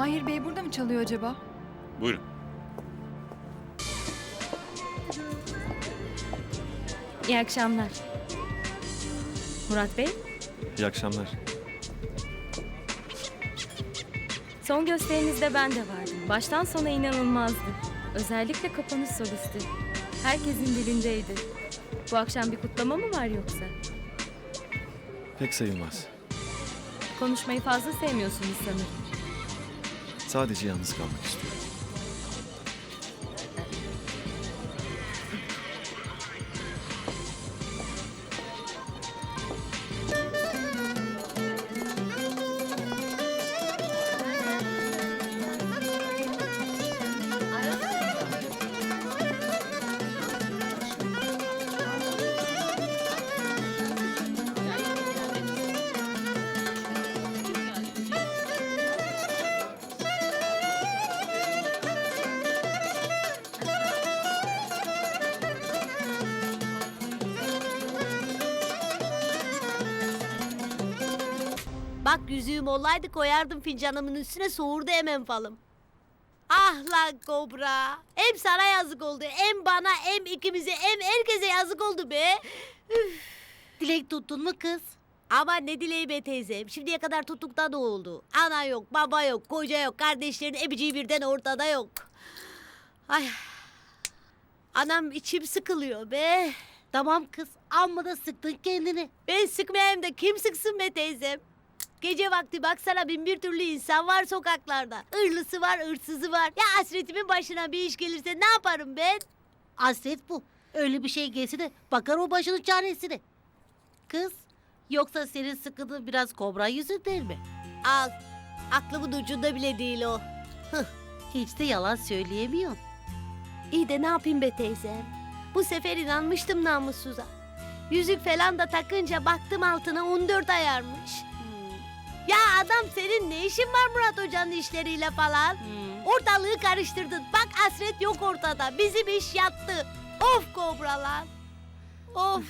Mahir Bey burada mı çalıyor acaba? Buyurun. İyi akşamlar. Murat Bey, İyi akşamlar. son gösterinizde ben de vardım. Baştan sona inanılmazdı. Özellikle kapanış solisti. Herkesin dilindeydi. Bu akşam bir kutlama mı var yoksa? Pek sayılmaz. Konuşmayı fazla sevmiyorsunuz sanırım. Sadece yalnız kalmak istiyorum. Bak yüzüğüm olaydı koyardım fincanımın üstüne soğurdu hemen falım. Ah lan kobra. Hem sana yazık oldu. Hem bana hem ikimize hem herkese yazık oldu be. Üf. Dilek tuttun mu kız? Ama ne dileği be teyzem. Şimdiye kadar tuttukta ne oldu? Ana yok, baba yok, koca yok, kardeşlerin ebiciği birden ortada yok. Ay. Anam içim sıkılıyor be. Tamam kız amma da sıktın kendini. Ben sıkmayayım da kim sıksın be teyzem? Gece vakti baksana bin bir türlü insan var sokaklarda. Irlısı var, hırsızı var. Ya hasretimin başına bir iş gelirse ne yaparım ben? Hasret bu. Öyle bir şey gelse de bakar o başının çaresine. Kız yoksa senin sıkıntın biraz kobra yüzünden mi? Al. Aklımın ucunda bile değil o. Hiç de yalan söyleyemiyorsun. İyi de ne yapayım be teyzem? Bu sefer inanmıştım namussuza. Yüzük falan da takınca baktım altına 14 ayarmış. Ya adam senin ne işin var Murat Hoca'nın işleriyle falan? Ortalığı karıştırdın. Bak hasret yok ortada. Bizim iş yattı. Of kobralar. Of.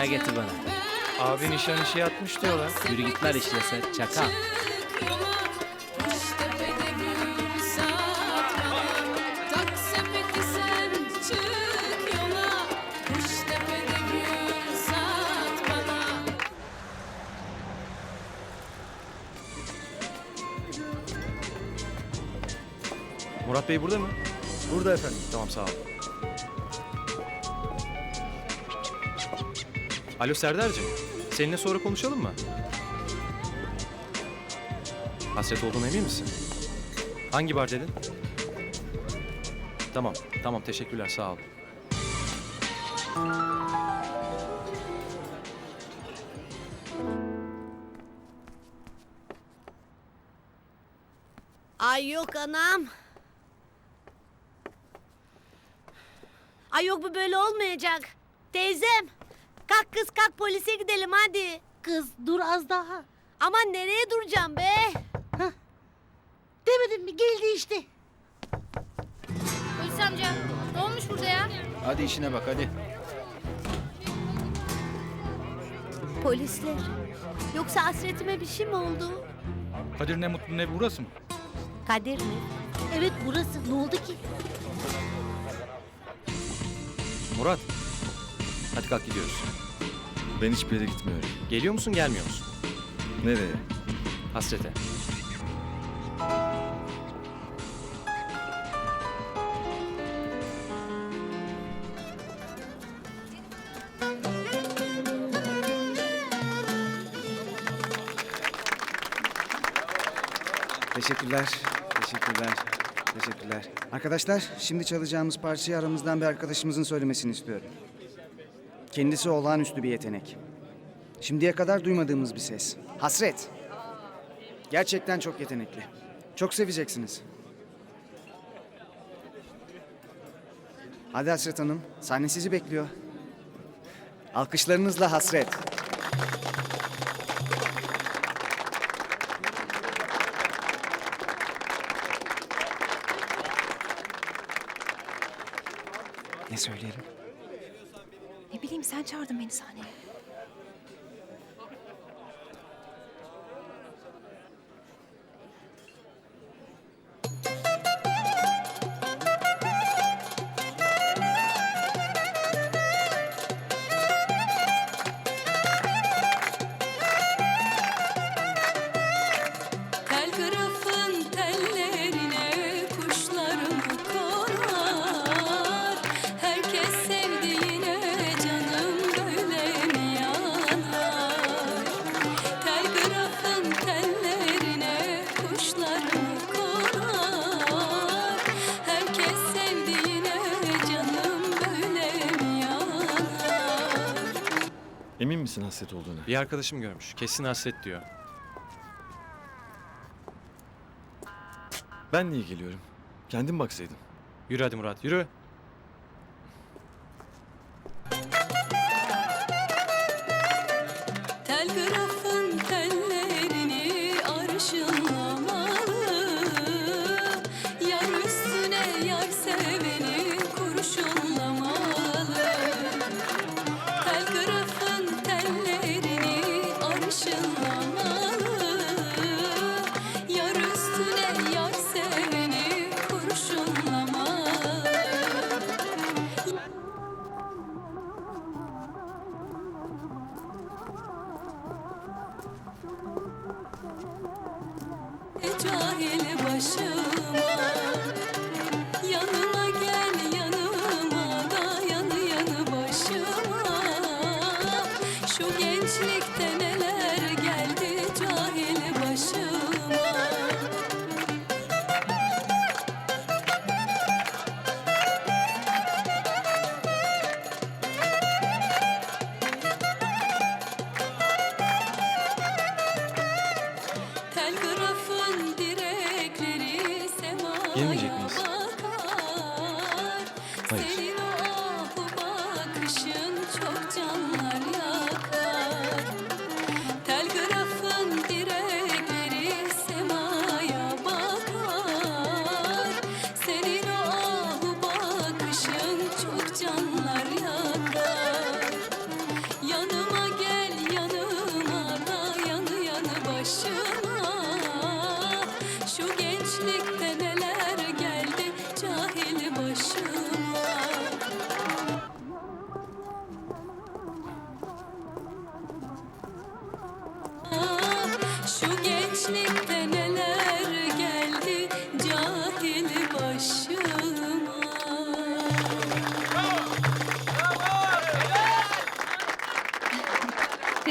Çay getir bana. Abi nişan işi yatmış diyorlar. Yürü git lan işlese çakal. Murat Bey burada mı? Burada efendim. Tamam sağ ol. Alo Serdar'cığım. Seninle sonra konuşalım mı? Hasret olduğuna emin misin? Hangi bar dedin? Tamam, tamam teşekkürler sağ ol. Ay yok anam. Ay yok bu böyle olmayacak. Teyzem. Kalk kız kalk polise gidelim hadi. Kız dur az daha. Aman nereye duracağım be? Demedim mi geldi işte. Polis amca ne olmuş burada ya? Hadi işine bak hadi. Polisler. Yoksa hasretime bir şey mi oldu? Kadir ne mutlu ne burası mı? Kadir mi? Evet burası ne oldu ki? Murat. Hadi kalk gidiyoruz. Ben hiçbir yere gitmiyorum. Geliyor musun gelmiyor musun? Nereye? Hasrete. Teşekkürler. Teşekkürler. Teşekkürler. Arkadaşlar, şimdi çalacağımız parçayı aramızdan bir arkadaşımızın söylemesini istiyorum. Kendisi olağanüstü bir yetenek. Şimdiye kadar duymadığımız bir ses. Hasret. Gerçekten çok yetenekli. Çok seveceksiniz. Hadi Hasret Hanım, sahne sizi bekliyor. Alkışlarınızla hasret. Ne söyleyelim? Bileyim sen çağırdın beni sahneye. Misin hasret olduğuna? Bir arkadaşım görmüş. Kesin hasret diyor. Ben niye geliyorum? Kendim baksaydım. Yürü hadi Murat yürü. Gençlikte neler miyiz?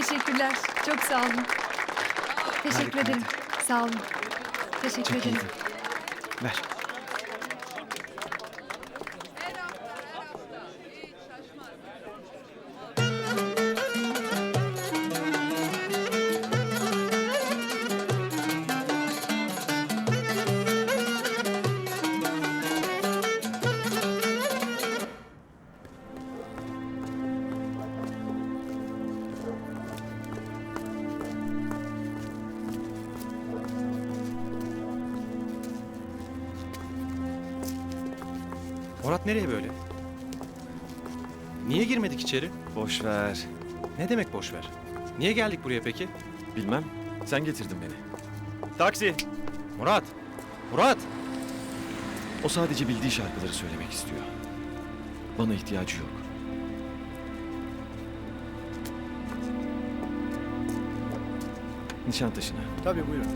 Teşekkürler. Çok sağ olun. Teşekkür ederim. Sağ olun. Teşekkür ederim. Ver. Murat nereye böyle? Niye girmedik içeri? Boş ver. Ne demek boş ver? Niye geldik buraya peki? Bilmem. Sen getirdin beni. Taksi. Murat! Murat! O sadece bildiği şarkıları söylemek istiyor. Bana ihtiyacı yok. Nişantaşı'na. Tabii buyurun.